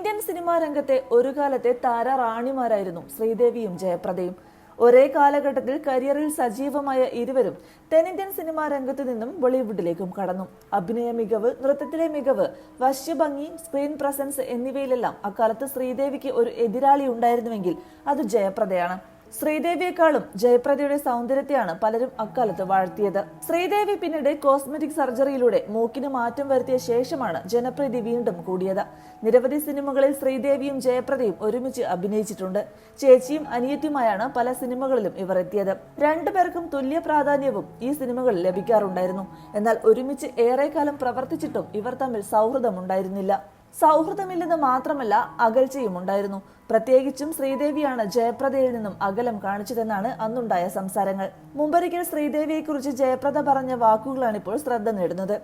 തെന്നിന്ത്യൻ സിനിമാ രംഗത്തെ ഒരു കാലത്തെ താരറാണിമാരായിരുന്നു ശ്രീദേവിയും ജയപ്രദയും. ഒരേ കാലഘട്ടത്തിൽ കരിയറിൽ സജീവമായ ഇരുവരും തെന്നിന്ത്യൻ സിനിമാ രംഗത്തു നിന്നും ബോളിവുഡിലേക്കും കടന്നു. അഭിനയ മികവ് നൃത്തത്തിലെ മികവ് വശ്യഭംഗി സ്ക്രീൻ പ്രസൻസ് എന്നിവയിലെല്ലാം അക്കാലത്ത് ശ്രീദേവിക്ക് ഒരു എതിരാളി ഉണ്ടായിരുന്നുവെങ്കിൽ അത് ജയപ്രദയാണ്. ശ്രീദേവിയെക്കാളും ജയപ്രദയുടെ സൗന്ദര്യത്തെയാണ് പലരും അക്കാലത്ത് വാഴ്ത്തിയത്. ശ്രീദേവി പിന്നീട് കോസ്മെറ്റിക് സർജറിയിലൂടെ മൂക്കിന് മാറ്റം വരുത്തിയ ശേഷമാണ് ജനപ്രീതി വീണ്ടും കൂടിയത്. നിരവധി സിനിമകളിൽ ശ്രീദേവിയും ജയപ്രദയും ഒരുമിച്ച് അഭിനയിച്ചിട്ടുണ്ട്. ചേച്ചിയും അനിയത്തിയുമായാണ് പല സിനിമകളിലും ഇവർ എത്തിയത്. രണ്ടുപേർക്കും തുല്യ പ്രാധാന്യവും ഈ സിനിമകളിൽ ലഭിക്കാറുണ്ടായിരുന്നു. എന്നാൽ ഒരുമിച്ച് ഏറെക്കാലം പ്രവർത്തിച്ചിട്ടും ഇവർ തമ്മിൽ സൗഹൃദമുണ്ടായിരുന്നില്ല. സൗഹൃദമില്ലെന്ന് മാത്രമല്ല അകൽച്ചയും ഉണ്ടായിരുന്നു. പ്രത്യേകിച്ചും ശ്രീദേവിയാണ് ജയപ്രദയിൽ നിന്നും അകലം കാണിച്ചതെന്നാണ് അന്നുണ്ടായ സംസാരങ്ങൾ. മുമ്പൊരിക്കൽ ശ്രീദേവിയെക്കുറിച്ച് ജയപ്രദ പറഞ്ഞ വാക്കുകളാണിപ്പോൾ ശ്രദ്ധ നേടുന്നത്.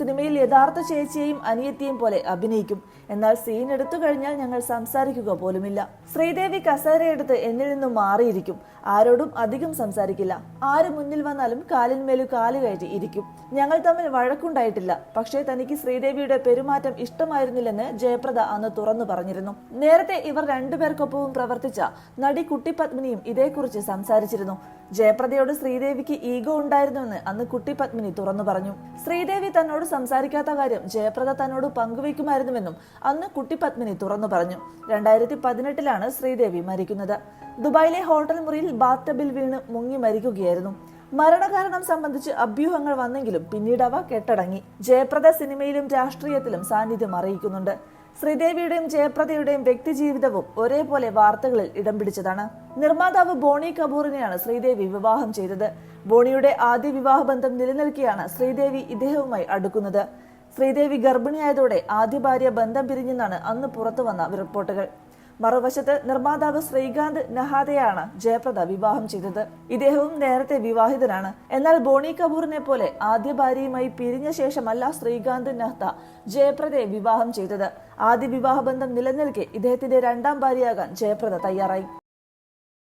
സിനിമയിൽ യഥാർത്ഥ ചേച്ചിയെയും അനിയത്തിയും പോലെ അഭിനയിക്കും. എന്നാൽ സീൻ എടുത്തു കഴിഞ്ഞാൽ ഞങ്ങൾ സംസാരിക്കുക പോലുമില്ല. ശ്രീദേവി കസേരയെടുത്ത് എന്നിൽ നിന്നും മാറിയിരിക്കും. ആരോടും അധികം സംസാരിക്കില്ല. ആര് മുന്നിൽ വന്നാലും കാലിന്മേലും കാൽ കയറ്റി ഇരിക്കും. ഞങ്ങൾ തമ്മിൽ വഴക്കുണ്ടായിട്ടില്ല. പക്ഷേ തനിക്ക് ശ്രീദേവിയുടെ പെരുമാറ്റം ഇഷ്ടമായിരുന്നില്ലെന്ന് ജയപ്രദ അന്ന് തുറന്നു പറഞ്ഞിരുന്നു. നേരത്തെ ഇവർ രണ്ടുപേർക്കൊപ്പവും പ്രവർത്തിച്ച നടി കുട്ടിപത്മിനിയും ഇതേക്കുറിച്ച് സംസാരിച്ചിരുന്നു. ജയപ്രദയോട് ശ്രീദേവിക്ക് ഈഗോ ഉണ്ടായിരുന്നുവെന്ന് അന്ന് കുട്ടിപത്മിനി തുറന്നു പറഞ്ഞു. ശ്രീദേവി തന്നോട് സംസാരിക്കാത്ത കാര്യം ജയപ്രദ തന്നോട് പങ്കുവയ്ക്കുമായിരുന്നുവെന്നും അന്ന് കുട്ടി പത്മിനി തുറന്നു പറഞ്ഞു. രണ്ടായിരത്തി പതിനെട്ടിലാണ് ശ്രീദേവി മരിക്കുന്നത്. ദുബായിലെ ഹോട്ടൽ മുറിയിൽ ബാത്തബിൽ വീണ് മുങ്ങി മരിക്കുകയായിരുന്നു. മരണകാരണം സംബന്ധിച്ച് അഭ്യൂഹങ്ങൾ വന്നെങ്കിലും പിന്നീട് അവ കെട്ടടങ്ങി. ജയപ്രദ സിനിമയിലും രാഷ്ട്രീയത്തിലും സാന്നിധ്യം അറിയിക്കുന്നുണ്ട്. ശ്രീദേവിയുടെയും ജയപ്രദയുടെയും വ്യക്തിജീവിതവും ഒരേപോലെ വാർത്തകളിൽ ഇടം പിടിച്ചതാണ്. നിർമ്മാതാവ് ബോണി കപൂറിനെയാണ് ശ്രീദേവി വിവാഹം ചെയ്തത്. ബോണിയുടെ ആദ്യ വിവാഹബന്ധം നിലനിൽക്കെയാണ് ശ്രീദേവി ഇദ്ദേഹവുമായി അടുക്കുന്നത്. ശ്രീദേവി ഗർഭിണിയായതോടെ ആദ്യ ഭാര്യ ബന്ധം പിരിഞ്ഞെന്നാണ് അന്ന് പുറത്തു വന്ന റിപ്പോർട്ടുകൾ. മറുവശത്ത് നിർമ്മാതാവ് ശ്രീകാന്ത് നഹാദയാണ് ജയപ്രദ വിവാഹം ചെയ്തത്. ഇദ്ദേഹവും നേരത്തെ വിവാഹിതനാണ് എന്നാൽ ബോണി കപൂറിനെ പോലെ ആദ്യ ഭാര്യയുമായി പിരിഞ്ഞ ശേഷമല്ല ശ്രീകാന്ത് നഹ്ത ജയപ്രദയെ വിവാഹം ചെയ്തത്. ആദ്യ വിവാഹബന്ധം നിലനിൽക്കെ ഇദ്ദേഹത്തിന്റെ രണ്ടാം ഭാര്യയാകാൻ ജയപ്രദ തയ്യാറായി.